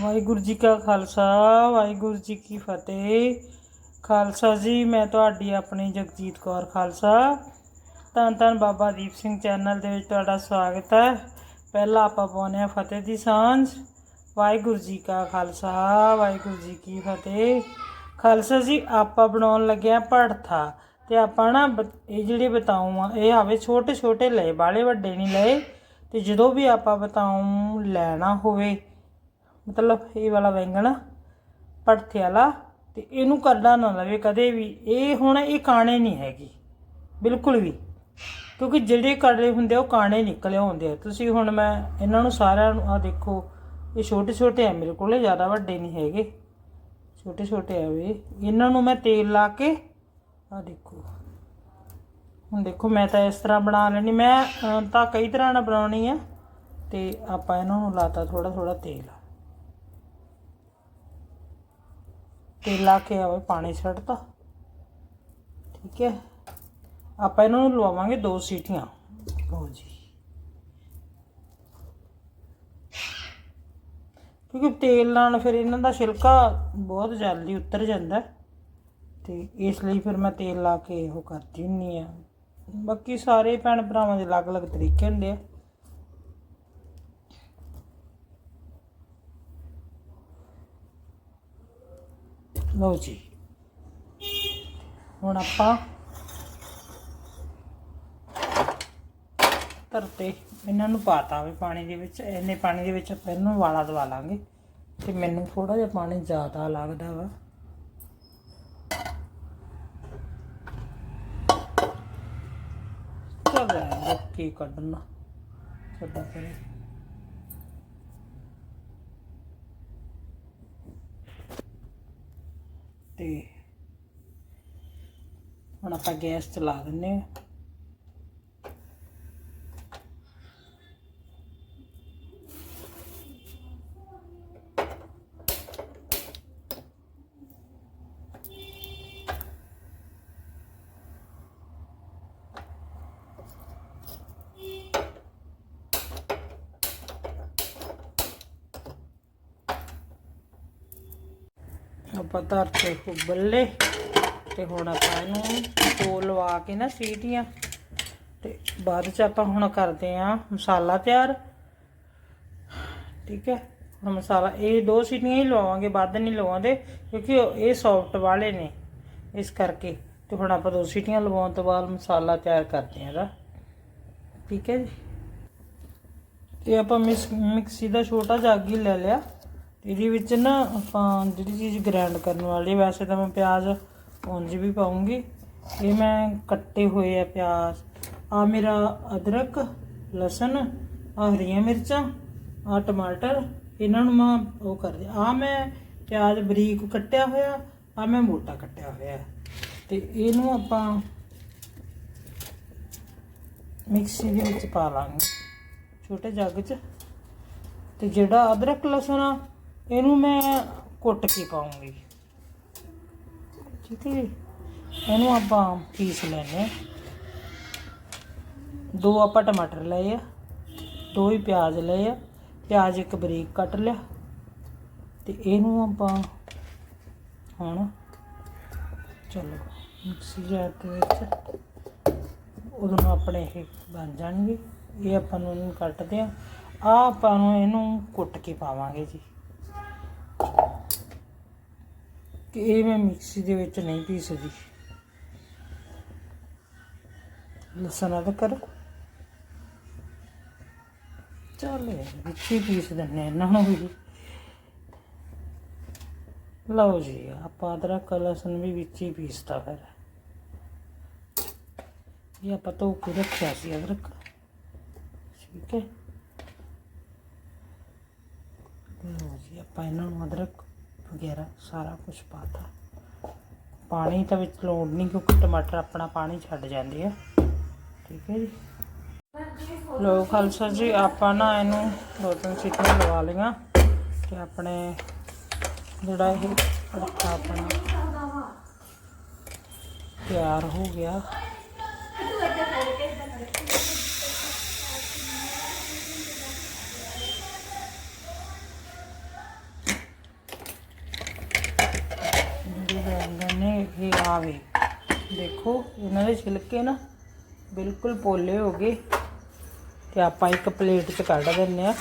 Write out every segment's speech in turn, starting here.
ਵਾਹਿਗੁਰੂ ਜੀ ਕਾ ਖਾਲਸਾ, ਵਾਹਿਗੁਰੂ ਜੀ ਕੀ ਫਤਿਹ। ਖਾਲਸਾ ਜੀ, ਮੈਂ ਤੁਹਾਡੀ ਆਪਣੀ ਜਗਜੀਤ ਕੌਰ ਖਾਲਸਾ। ਧੰਨ ਧੰਨ ਬਾਬਾ ਦੀਪ ਸਿੰਘ ਚੈਨਲ ਦੇ ਵਿੱਚ ਤੁਹਾਡਾ ਸਵਾਗਤ ਹੈ। ਪਹਿਲਾਂ ਆਪਾਂ ਪਾਉਂਦੇ ਹਾਂ ਫਤਿਹ ਦੀ ਸਾਂਝ। ਵਾਹਿਗੁਰੂ ਜੀ ਕਾ ਖਾਲਸਾ, ਵਾਹਿਗੁਰੂ ਜੀ ਕੀ ਫਤਿਹ। ਖਾਲਸਾ ਜੀ, ਆਪਾਂ ਬਣਾਉਣ ਲੱਗਿਆ ਆ ਭੜਥਾ। ਤੇ ਆਪਾਂ ਨਾ ਬ- ਇਹ ਜਿਹੜੇ ਬਤਾਉ ਆ, ਇਹ ਆਵੇ ਛੋਟੇ ਛੋਟੇ ਲਏ ਬਾਲੇ ਵੱਡੇ ਨਹੀਂ ਲਏ। ਤੇ ਜਦੋਂ ਵੀ ਆਪਾਂ ਬਤਾਉ ਲੈਣਾ ਹੋਵੇ ਮਤਲਬ ਇਹ ਵਾਲਾ ਬੈਂਗਣ ਭੜਥੇ ਵਾਲਾ ਤੇ ਇਹਨੂੰ ਕਰਨਾ ਨਾ ਲਵੇ ਕਦੇ ਵੀ। ਇਹ ਹੁਣ ਇਹ ਕਾਣੇ ਨਹੀਂ ਹੈਗੀ। ਬਿਲਕੁਲ ਵੀ। ਕਿਉਂਕਿ ਜਿਹੜੇ ਕਰਲੇ ਹੁੰਦੇ ਆ, ਉਹ ਕਾਣੇ ਨਿਕਲੇ ਹੁੰਦੇ ਆ। ਤੁਸੀਂ ਹੁਣ ਮੈਂ ਇਹਨਾਂ ਨੂੰ ਸਾਰਿਆਂ ਨੂੰ ਆ ਦੇਖੋ, ਇਹ ਛੋਟੇ ਛੋਟੇ ਆ, ਮੇਰੇ ਕੋਲੇ ਜ਼ਿਆਦਾ ਵੱਡੇ ਨਹੀਂ ਹੈਗੇ। ਛੋਟੇ ਛੋਟੇ ਆ ਵੀ। ਇਹਨਾਂ ਨੂੰ ਮੈਂ ਤੇਲ ਲਾ ਕੇ ਆ ਦੇਖੋ। ਹੁਣ ਦੇਖੋ, ਮੈਂ ਤਾਂ ਇਸ ਤਰ੍ਹਾਂ ਬਣਾ ਲੈਣੀ ਮੈਂ ਤਾਂ ਕਈ ਤਰ੍ਹਾਂ ਨਾਲ ਬਣਾਉਣੀ ਆ। ਤੇ ਆਪਾਂ ਇਹਨਾਂ ਨੂੰ ਲਾਤਾ ਥੋੜਾ ਥੋੜਾ ਤੇਲ। ਤੇਲ ਲਾ ਕੇ ਆਵੇ, ਪਾਣੀ ਛੱਡਤਾ। ਠੀਕ ਹੈ। ਆਪਾਂ ਇਹਨਾਂ ਨੂੰ ਲਵਾਵਾਂਗੇ ਦੋ ਸੀਟੀਆਂ। ਲਓ ਜੀ। ਕਿਉਂਕਿ ਤੇਲ ਨਾਲ ਫਿਰ ਇਹਨਾਂ ਦਾ ਛਿਲਕਾ ਬਹੁਤ ਜਲਦੀ ਉਤਰ ਜਾਂਦਾ। ਹੈ। ਤੇ ਇਸ ਲਈ ਫਿਰ ਮੈਂ ਤੇਲ ਲਾ ਕੇ ਉਹ ਕਰਦੀ ਹੁੰਨੀ ਆ। ਬਾਕੀ ਸਾਰੇ ਭੈਣ ਭਰਾਵਾਂ ਦੇ ਅਲੱਗ-ਅਲੱਗ ਤਰੀਕੇ ਹੁੰਦੇ ਆ। ਲਓ ਜੀ। ਹੁਣ ਆਪਾਂ ਧਰਤੇ, ਇਹਨਾਂ ਨੂੰ ਪਾਤਾ ਵੀ ਪਾਣੀ ਦੇ ਵਿੱਚ, ਇੰਨੇ ਪਾਣੀ ਦੇ ਵਿੱਚ ਆਪਾਂ ਇਹਨੂੰ ਵਾਲਾ ਦਵਾ ਲਾਂਗੇ। ਤੇ ਮੈਨੂੰ ਥੋੜਾ ਜਿਹਾ ਪਾਣੀ ਜ਼ਿਆਦਾ ਲੱਗਦਾ ਵਾ। ਚੱਲ ਰਿਹਾ ਕੀ ਕੱਢਣਾ? ਛੱਡਾ ਕਰੇ ਤੇ ਹੁਣ ਆਪਾਂ ਗੈਸ ਚਲਾ ਦਿੰਨੇ ਆ ਆਪਾਂ ਧਰਤੇ ਉਬਲੇ ਤੇ ਹੁਣ ਆਪਾਂ ਇਹਨੂੰ ਦੋ ਲਵਾ ਕੇ ਨਾ ਸੀਟੀਆਂ ਤੇ ਬਾਅਦ ਚ ਆਪਾਂ ਹੁਣ ਕਰਦੇ ਆ ਮਸਾਲਾ ਤਿਆਰ। ਠੀਕ ਹੈ, ਹੁਣ ਮਸਾਲਾ ਇਹ ਦੋ ਸੀਟੀਆਂ ਹੀ ਲਵਾਵਾਂਗੇ, ਵੱਧ ਨਹੀਂ ਲਵਾਉਂਦੇ ਕਿਉਂਕਿ ਇਹ ਸੌਫਟ ਵਾਲੇ ਨੇ ਇਸ ਕਰਕੇ। ਤੇ ਹੁਣ ਆਪਾਂ ਦੋ ਸੀਟੀਆਂ ਲਵਾਉਣ ਤੋਂ ਬਾਅਦ ਮਸਾਲਾ ਤਿਆਰ ਕਰਦੇ ਆ ਇਹਦਾ। ਠੀਕ ਹੈ ਜੀ। ਤੇ ਆਪਾਂ ਮਿਸ ਮਿਕਸੀ ਦਾ ਛੋਟਾ ਜਾਗੀ ਲੈ ਲਿਆ। ਇਹਦੇ ਵਿੱਚ ਨਾ ਆਪਾਂ ਜਿਹੜੀ ਚੀਜ਼ ਗ੍ਰਾਈਂਡ ਕਰਨ ਵਾਲੀ ਵੈਸੇ ਤਾਂ ਮੈਂ ਪਿਆਜ਼ ਉਂਝ ਵੀ ਪਾਉਂਗੀ। ਇਹ ਮੈਂ ਕੱਟੇ ਹੋਏ ਆ ਪਿਆਜ਼। ਆ ਮੇਰਾ ਅਦਰਕ, ਲਸਣ ਆ ਹਰੀਆਂ ਮਿਰਚਾਂ ਆ ਟਮਾਟਰ, ਇਹਨਾਂ ਨੂੰ ਮੈਂ ਉਹ ਕਰਦੇ ਆ ਮੈਂ ਪਿਆਜ਼ ਬਰੀਕ ਕੱਟਿਆ ਹੋਇਆ ਆ ਮੈਂ ਮੋਟਾ ਕੱਟਿਆ ਹੋਇਆ। ਤੇ ਇਹਨੂੰ ਆਪਾਂ ਮਿਕਸੀ ਦੇ ਵਿੱਚ ਪਾ ਲਾਂਗੇ। ਛੋਟੇ ਜੱਗ 'ਚ। ਤੇ ਜਿਹੜਾ ਅਦਰਕ, ਲਸਣ ਆ ਇਹਨੂੰ ਮੈਂ ਕੁੱਟ ਕੇ ਪਾਉਂਗੀ। ਠੀਕ ਹੈ ਜੀ। ਇਹਨੂੰ ਆਪਾਂ ਪੀਸ ਲੈਣੇ ਆ। ਦੋ ਆਪਾਂ ਟਮਾਟਰ ਲਏ ਆ, ਦੋ ਹੀ ਪਿਆਜ਼ ਲਏ ਆ, ਪਿਆਜ਼ ਇੱਕ ਬਰੀਕ ਕੱਟ ਲਿਆ ਤੇ ਇਹਨੂੰ ਆਪਾਂ ਹੁਣ ਚਲੋ ਮਿਕਸੀ jar ਦੇ ਵਿੱਚ ਉਦੋਂ ਆਪਣੇ ਇਹ ਬਣ ਜਾਣਗੇ। ਇਹ ਆਪਾਂ ਨੂੰ ਇਹਨੂੰ ਕੱਟਦੇ ਆ ਆ ਆਪਾਂ ਨੂੰ ਇਹਨੂੰ ਕੁੱਟ ਕੇ ਪਾਵਾਂਗੇ ਜੀ। ਕਿ ਇਹ ਮੈਂ ਮਿਕਸੀ ਦੇ ਵਿੱਚ ਨਹੀਂ ਪੀਸਦੀ ਲਸਣ ਅਦਰਕ ਚੱਲ ਵਿੱਚ ਹੀ ਪੀਸ ਦਿੰਨੇ ਆ ਇਹਨਾਂ ਨੂੰ ਵੀ। ਲਓ ਜੀ, ਆਪਾਂ ਅਦਰਕ, ਲਸਣ ਵੀ ਵਿੱਚ ਹੀ ਪੀਸਤਾ ਫਿਰ। ਇਹ ਆਪਾਂ ਧੋ ਕੇ ਰੱਖਿਆ ਸੀ ਅਦਰਕ। ਠੀਕ ਹੈ। ਲਓ ਜੀ, ਆਪਾਂ ਇਹਨਾਂ ਨੂੰ ਅਦਰਕ ਵਗੈਰਾ ਸਾਰਾ ਕੁਝ ਪਾਤਾ। ਪਾਣੀ ਤਾਂ ਵਿੱਚ ਲੋੜ ਨਹੀਂ ਕਿਉਂਕਿ ਟਮਾਟਰ ਆਪਣਾ ਪਾਣੀ ਛੱਡ ਜਾਂਦੇ ਆ। ਠੀਕ ਹੈ ਜੀ। ਲੋ ਖਾਲਸਾ ਜੀ, ਆਪਾਂ ਨਾ ਇਹਨੂੰ ਦੋ ਤਿੰਨ ਸੀਟਾਂ ਲਵਾ ਲਈਆਂ ਤੇ ਆਪਣੇ ਜਿਹੜਾ ਇਹ ਤੜਕਾ ਆਪਣਾ ਤਿਆਰ ਹੋ ਗਿਆ। ਨੇ, ਇਹ ਆਵੇ ਦੇਖੋ, ਇਹਨਾਂ ਦੇ ਛਿਲਕੇ ਨਾ ਬਿਲਕੁਲ ਪੋਲੇ ਹੋ ਗਏ। ਤੇ ਆਪਾਂ ਇੱਕ ਪਲੇਟ 'ਚ ਕੱਢ ਦਿੰਨੇ ਆ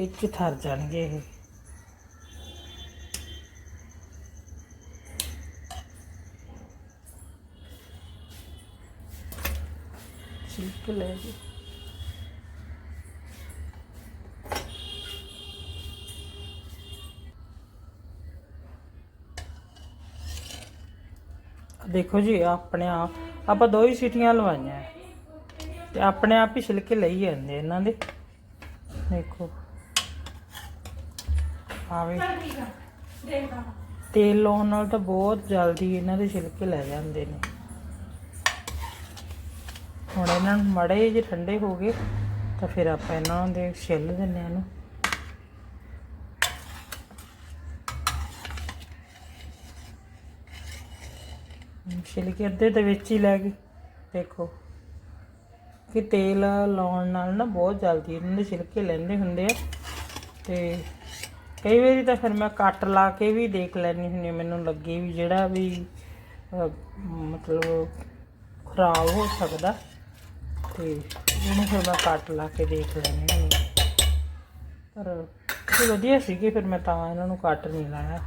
ਇਹ 'ਚ ਥਰ ਜਾਣਗੇ ਇਹ। ਛਿਲਕੇ ਲੈ ਜੀ ਦੇਖੋ ਜੀ, ਆਪਣੇ ਆਪ, ਆਪਾਂ ਦੋ ਹੀ ਸੀਟੀਆਂ ਲਵਾਈਆਂ ਹੈ। ਤੇ ਆਪਣੇ ਆਪ ਹੀ ਛਿਲਕੇ ਲਈ ਜਾਂਦੇ ਇਹਨਾਂ ਦੇ। ਦੇਖੋ। ਆਵੇ ਤੇਲ ਲਾਉਣ ਨਾਲ ਤਾਂ ਬਹੁਤ ਜਲਦੀ ਇਹਨਾਂ ਦੇ ਛਿਲਕੇ ਲੈ ਜਾਂਦੇ ਨੇ। ਹੁਣ ਇਹਨਾਂ ਨੂੰ ਮੜੇ ਜੇ ਠੰਡੇ ਹੋ ਗਏ, ਤਾਂ ਫਿਰ ਆਪਾਂ ਇਹਨਾਂ ਦੇ ਛਿੱਲ ਦਿੰਨੇ ਆ ਇਹਨੂੰ। ਛਿਲਕੇ ਅੱਧੇ ਦੇ ਵਿੱਚ ਹੀ ਲੈ ਗਈ। ਦੇਖੋ ਕਿ ਤੇਲ ਲਾਉਣ ਨਾਲ ਨਾ ਬਹੁਤ ਜਲਦੀ ਇਹਨਾਂ ਦੇ ਛਿਲਕੇ ਲੈਂਦੇ ਹੁੰਦੇ ਆ। ਤੇ ਕਈ ਵਾਰੀ ਤਾਂ ਫਿਰ ਮੈਂ ਕੱਟ ਲਾ ਕੇ ਵੀ ਦੇਖ ਲੈਣੀ ਹੁੰਦੀ ਹਾਂ, ਮੈਨੂੰ ਲੱਗੇ ਵੀ ਜਿਹੜਾ ਵੀ ਮਤਲਬ ਖਰਾਬ ਹੋ ਸਕਦਾ। ਤੇ ਉਹਨੂੰ ਫਿਰ ਮੈਂ ਕੱਟ ਲਾ ਕੇ ਦੇਖ ਲੈਣੀ ਹੁੰਦੀ ਹਾਂ। ਪਰ ਇਹ ਵਧੀਆ ਸੀਗੇ ਫਿਰ ਮੈਂ ਤਾਂ ਇਹਨਾਂ ਨੂੰ ਕੱਟ ਨਹੀਂ ਲਾਇਆ।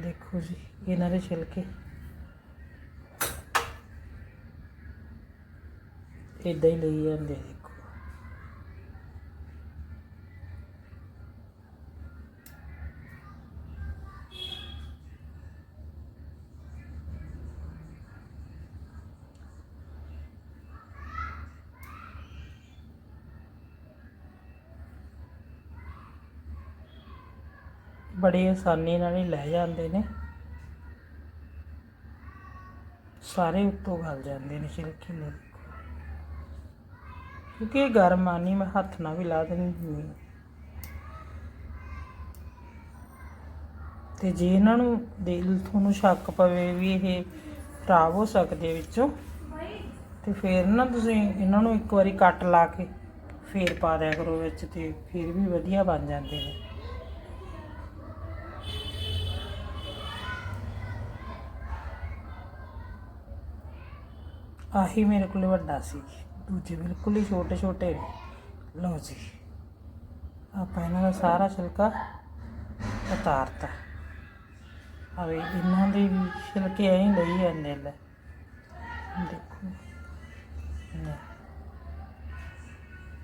ਦੇਖੋ ਜੀ ਇਹਨਾਂ ਦੇ ਛਿਲਕੇ। ਇਦਾਂ ਹੀ ਲਈ ਜਾਂਦੇ ਦੇਖੋ। ਬੜੀ ਆਸਾਨੀ ਨਾਲ ਹੀ ਲੈ ਜਾਂਦੇ ਨੇ। ਸਾਰੇ ਉੱਤੋਂ ਗਲ ਜਾਂਦੇ ਨੇ ਛਿਲਕੇ ਨੇ ਕਿਉਂਕਿ ਇਹ ਗਰਮ ਆ ਮੈਂ ਹੱਥ ਨਾਲ ਵੀ ਲਾ ਦਿੰਦੀ ਤੇ ਜੇ ਇਹਨਾਂ ਨੂੰ ਦਿਲ ਤੁਹਾਨੂੰ ਸ਼ੱਕ ਪਵੇ ਵੀ ਇਹ ਖਰਾਬ ਹੋ ਸਕਦੇ ਵਿੱਚੋਂ, ਤੇ ਫਿਰ ਨਾ ਤੁਸੀਂ ਇਹਨਾਂ ਨੂੰ ਇੱਕ ਵਾਰੀ ਕੱਟ ਲਾ ਕੇ ਫੇਰ ਪਾ ਦਿਆ ਕਰੋ ਵਿੱਚ ਤੇ ਫਿਰ ਵੀ ਵਧੀਆ ਬਣ ਜਾਂਦੇ ਨੇ। ਆਹੀ ਮੇਰੇ ਕੋਲ ਵੱਡਾ ਸੀ, ਦੂਜੇ ਬਿਲਕੁਲ ਹੀ ਛੋਟੇ ਛੋਟੇ ਨੇ ਲਓ ਜੀ। ਆਪਾਂ ਇਹਨਾਂ ਦਾ ਸਾਰਾ ਛਿਲਕਾ ਉਤਾਰਤਾ। ਆਵੇ ਇਹਨਾਂ ਦੇ ਵੀ ਛਿਲਕੇ ਐਂ ਲਈ ਜਾਂਦੇ ਲੈ ਦੇਖੋ। ਲੈ।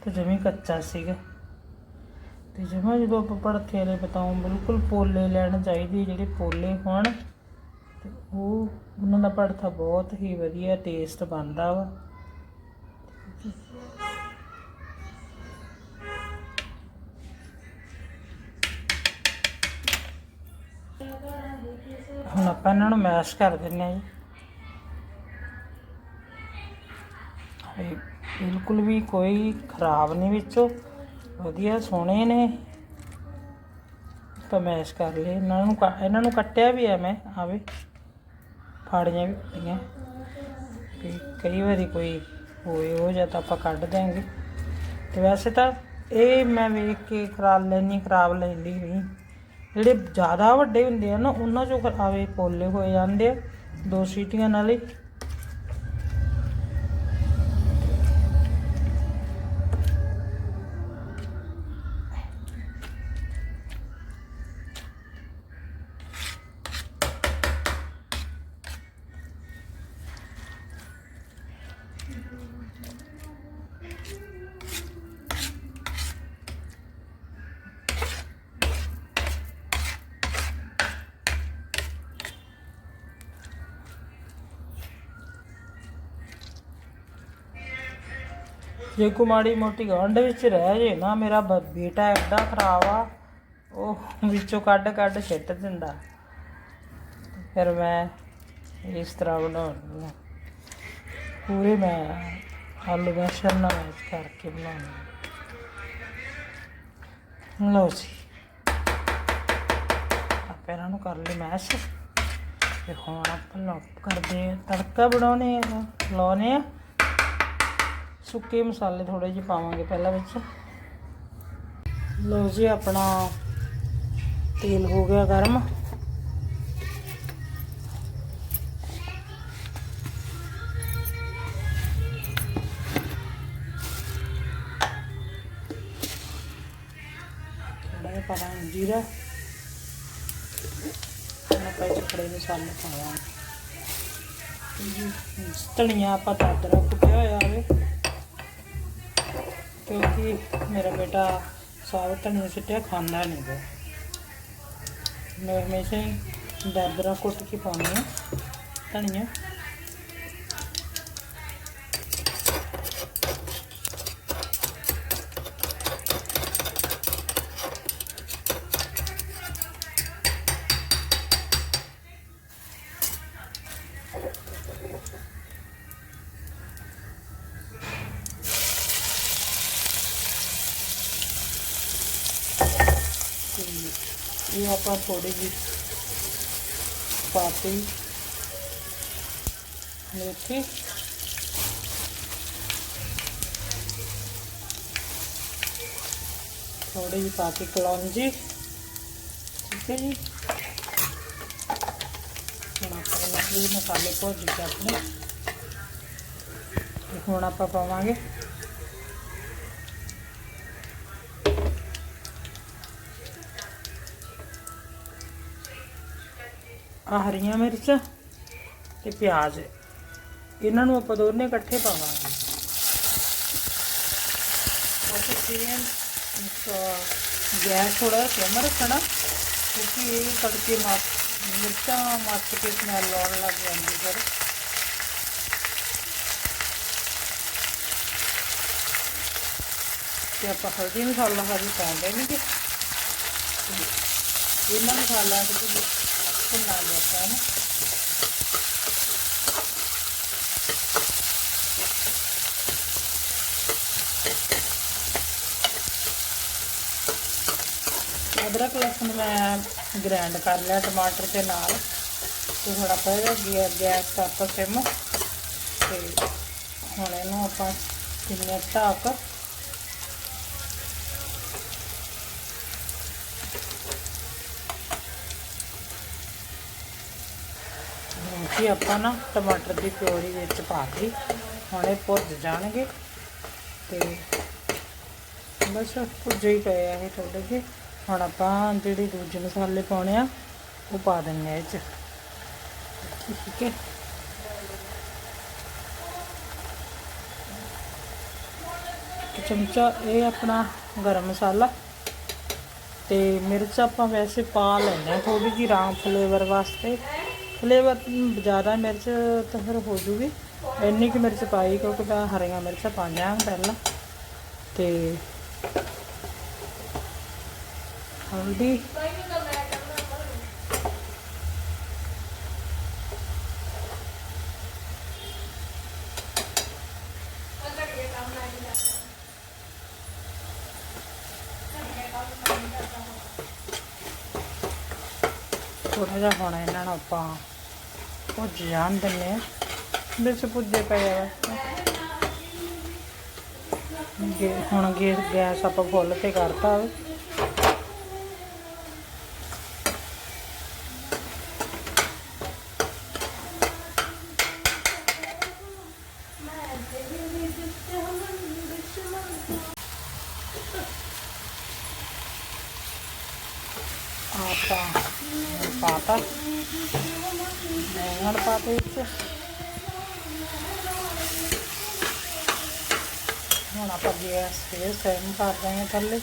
ਤੇ ਜਮੀ ਕੱਚਾ ਸੀਗਾ। ਤੇ ਜਮਾ ਜਦੋਂ ਆਪਾਂ ਪੜਥੇ ਵਾਲੇ ਬਤਾਉਂ ਬਿਲਕੁਲ ਪੋਲੇ ਲੈਣ ਚਾਹੀਦੇ ਜਿਹੜੇ ਪੋਲੇ ਹੋਣ। ਤੇ ਉਹ, ਉਹਨਾਂ ਦਾ ਪੜਥਾ ਬਹੁਤ ਹੀ ਵਧੀਆ ਟੇਸਟ ਬਣਦਾ ਵਾ। ਹੁਣ ਆਪਾਂ ਇਹਨਾਂ ਨੂੰ ਮੈਸ਼ ਕਰ ਦਿੰਨੇ ਆ ਜੀ। ਬਿਲਕੁਲ ਵੀ ਕੋਈ ਖਰਾਬ ਨਹੀਂ ਵਿੱਚੋਂ। ਵਧੀਆ ਸੋਹਣੇ ਨੇ। ਆਪਾਂ ਮੈਸ਼ ਕਰ ਲਏ। ਇਹਨਾਂ ਨੂੰ ਕੱ- ਇਹਨਾਂ ਨੂੰ ਕੱਟਿਆ ਵੀ ਆ ਮੈਂ ਆਵੇ ਫਾੜੀਆਂ ਵੀ ਕੱਟੀਆਂ। ਤੇ ਕਈ ਵਾਰੀ ਕੋਈ ਹੋਏ ਹੋ ਜਾਂ ਤਾਂ ਆਪਾਂ ਕੱਢ ਦਿਆਂਗੇ। ਤੇ ਵੈਸੇ ਤਾਂ ਇਹ ਮੈਂ ਵੇਖ ਕੇ ਖਰਾਬ ਲੈਣੀ ਖਰਾਬ ਲੈਂਦੀ ਨਹੀਂ। ਜਿਹੜੇ ਜ਼ਿਆਦਾ ਵੱਡੇ ਹੁੰਦੇ ਆ ਨਾ, ਉਹਨਾਂ ਚੋਂ ਖਰਾਬੇ ਪੋਲੇ ਹੋਏ ਜਾਂਦੇ ਆ, ਦੋ ਸੀਟੀਆਂ ਨਾਲ ਹੀ ਜੇ ਕੋ ਮਾੜੀ ਮੋਟੀ ਗੰਢ ਵਿੱਚ ਰਹਿ ਜੇ ਨਾ ਮੇਰਾ ਬ- ਬੇਟਾ ਐਡਾ ਖਰਾਬ ਆ, ਉਹ ਵਿੱਚੋਂ ਕੱਢ ਕੱਢ ਛਿੱਟ ਦਿੰਦਾ। ਫਿਰ ਮੈਂ ਇਸ ਤਰ੍ਹਾਂ ਬਣਾਉਂਦੀ ਹਾਂ ਪੂਰੇ ਮੈਂ ਆਲੂ ਬੇਸਨ ਨਾਲ ਮੈਸ਼ ਕਰਕੇ ਬਣਾਉਂਦੀ ਹਾਂ। ਲਓ ਜੀ। ਆਪਾਂ ਇਹਨਾਂ ਨੂੰ ਕਰ ਲਈ ਮੈਸ਼। ਤੇ ਹੁਣ ਆਪਾਂ ਲੋਕ ਕਰਦੇ ਆ ਤੜਕਾ ਬਣਾਉਣੇ ਆ ਲਾਉਣੇ ਆ। ਸੁੱਕੇ ਮਸਾਲੇ ਥੋੜੇ ਜਿਹੇ ਪਾਵਾਂਗੇ ਪਹਿਲਾਂ ਵਿੱਚ। ਲੋ ਜੀ, ਆਪਣਾ ਤੇਲ ਹੋ ਗਿਆ ਗਰਮ। ਥੋੜਾ ਜਿਹਾ ਪਾਣਾ ਜੀਰਾ। ਹੁਣ ਆਪਾਂ ਇਹ ਖੜੇ ਮਸਾਲੇ ਪਾਵਾਂਗੇ। ਧਨੀਆ ਆਪਾਂ ਤਾਂ ਕੁੱਟਿਆ ਹੋਇਆ ਹੋਵੇ ਕਿਉਂਕਿ ਮੇਰਾ ਬੇਟਾ ਸਾਗ ਧਨੀਆ ਸਿੱਟਿਆ, ਖਾਂਦਾ ਨਹੀਂ ਗਾ। ਮੈਂ ਹਮੇਸ਼ਾ ਹੀ ਦਰਦਰਾ ਕੁੱਟ ਕੇ ਪਾਉਂਦੀ ਹਾਂ ਧਨੀਆ। ਆਪਾਂ ਥੋੜੀ ਜਿਹੀ ਪਾਤੀ। ਮੇਥੀ ਥੋੜੀ ਜਿਹੀ ਪਾਤੀ ਕਲੌਂਜੀ। ਠੀਕ ਹੈ ਜੀ। ਹੁਣ ਆਪਾਂ ਮਸਾਲੇ ਭੁੱਜ ਕੇ ਆਪਣੇ। ਹੁਣ ਆਪਾਂ ਪਾਵਾਂਗੇ ਆ ਹਰੀਆਂ ਮਿਰਚਾਂ ਤੇ ਪਿਆਜ਼। ਇਹਨਾਂ ਨੂੰ ਆਪਾਂ ਦੋਨੇ ਇਕੱਠੇ ਪਾਵਾਂਗੇ। ਉਹ ਸੇਮ ਗੈਸ ਥੋੜਾ ਸਿਮ ਰੱਖਣਾ, ਕਿਉਂਕਿ ਇਹ ਤੜਕੇ ਮਾ, ਮਿਰਚਾਂ ਮੱਚ ਕੇ ਸਮੈਲ ਆਉਣ ਲੱਗ ਜਾਂਦੀ ਫਿਰ। ਤੇ ਆਪਾਂ ਹਲਦੀ ਮਸਾਲਾ ਹਰੀ ਪਾ ਦੇਣਗੇ ਇਹਨਾਂ ਮਸਾਲਾ ਤੇ ਭੁੰਨਾ ਲਿਆ ਆਪਾਂ ਨਾ ਅਦਰਕ ਲਸਣ ਮੈਂ ਗ੍ਰਾਈਂਡ ਕਰ ਲਿਆ ਟਮਾਟਰ ਦੇ ਨਾਲ। ਤੇ ਹੁਣ ਆਪਾਂ ਇਹਦਾ ਗੈਸ ਕਰਤਾ ਸਿਮ ਤੇ ਹੁਣ ਇਹਨੂੰ ਆਪਾਂ ਕਿੰਨੇ ਢੱਕ ਹੁਣ ਕੀ ਆਪਾਂ ਨਾ ਟਮਾਟਰ ਦੀ ਪਿਓਰੀ ਵਿੱਚ ਪਾ ਕੇ ਹੁਣ ਇਹ ਭੁੱਜ ਜਾਣਗੇ ਤੇ ਬਸ ਭੁੱਜੇ ਹੀ ਪਏ ਆ ਇਹ ਥੋੜੇ ਜਿਹੇ। ਹੁਣ ਆਪਾਂ ਜਿਹੜੇ ਦੂਜੇ ਮਸਾਲੇ ਪਾਉਣੇ ਆ, ਉਹ ਪਾ ਦਿੰਦੇ ਆ ਇਹ ਚ। ਠੀਕ ਹੈ। ਇੱਕ ਚਮਚਾ ਇਹ ਆਪਣਾ ਗਰਮ ਮਸਾਲਾ ਤੇ ਮਿਰਚ ਆਪਾਂ ਵੈਸੇ ਪਾ ਲੈਂਦੇ ਆ ਥੋੜੀ ਜਿਹੀ ਰਾਮ ਫਲੇਵਰ ਵਾਸਤੇ। ਫਲੇਵਰ ਜ਼ਿਆਦਾ ਮਿਰਚ ਤਾਂ ਫਿਰ ਹੋ ਜੂਗੀ। ਇੰਨੀ ਕਿ ਮਿਰਚ ਪਾਈ ਕਿਉਂਕਿ ਮੈਂ ਹਰੀਆਂ ਮਿਰਚਾਂ ਪਾਈਆਂ ਪਹਿਲਾਂ। ਤੇ ਹਲਦੀ ਥੋੜਾ ਜਿਹਾ ਹੁਣ ਇਹਨਾਂ ਨੂੰ ਆਪਾਂ ਭੁੱਜ ਜਾਣ ਦਿੰਦੇ ਆ ਵਿੱਚ ਭੁੱਜੇ ਪਏ ਆ। ਹੁਣ ਗੇ ਗੈਸ ਆਪਾਂ ਫੁੱਲ ਤੇ ਕਰਤਾ ਪਾਤੇ ਵਿੱਚ ਹੁਣ ਆਪਾਂ ਗੈਸ ਫੇਰ ਸੈਮ ਕਰ ਰਹੇ ਹਾਂ ਥੱਲੇ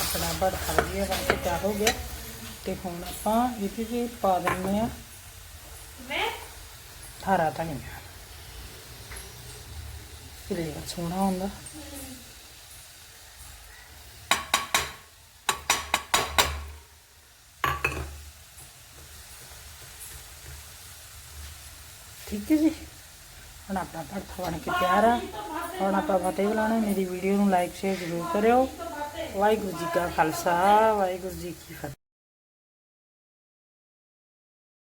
ਆਪਣਾ ਭੜਥਾ ਵਧੀਆ ਬਣ ਕੇ ਤਿਆਰ ਹੋ ਗਿਆ ਤੇ ਹੁਣ ਆਪਾਂ ਇਹਦੇ ਵਿੱਚ ਪਾ ਦਿੰਦੇ ਆ ਹਰਾ ਧਨੀਆ ਫਲੇਵਰ ਸੋਹਣਾ ਹੁੰਦਾ। ਠੀਕ ਹੈ ਜੀ। ਹੁਣ ਆਪਣਾ ਭੜਥਾ ਬਣ ਕੇ ਤਿਆਰ ਆ। ਹੁਣ ਆਪਾਂ ਫਤਿਹ ਬੁਲਾਣਾ ਮੇਰੀ ਵੀਡੀਓ ਨੂੰ ਲਾਈਕ ਸ਼ੇਅਰ ਜ਼ਰੂਰ ਕਰਿਓ। ਵਾਹਿਗੁਰੂ ਜੀ ਕਾ ਖਾਲਸਾ, ਵਾਹਿਗੁਰੂ ਜੀ ਕੀ ਫਤਿਹ।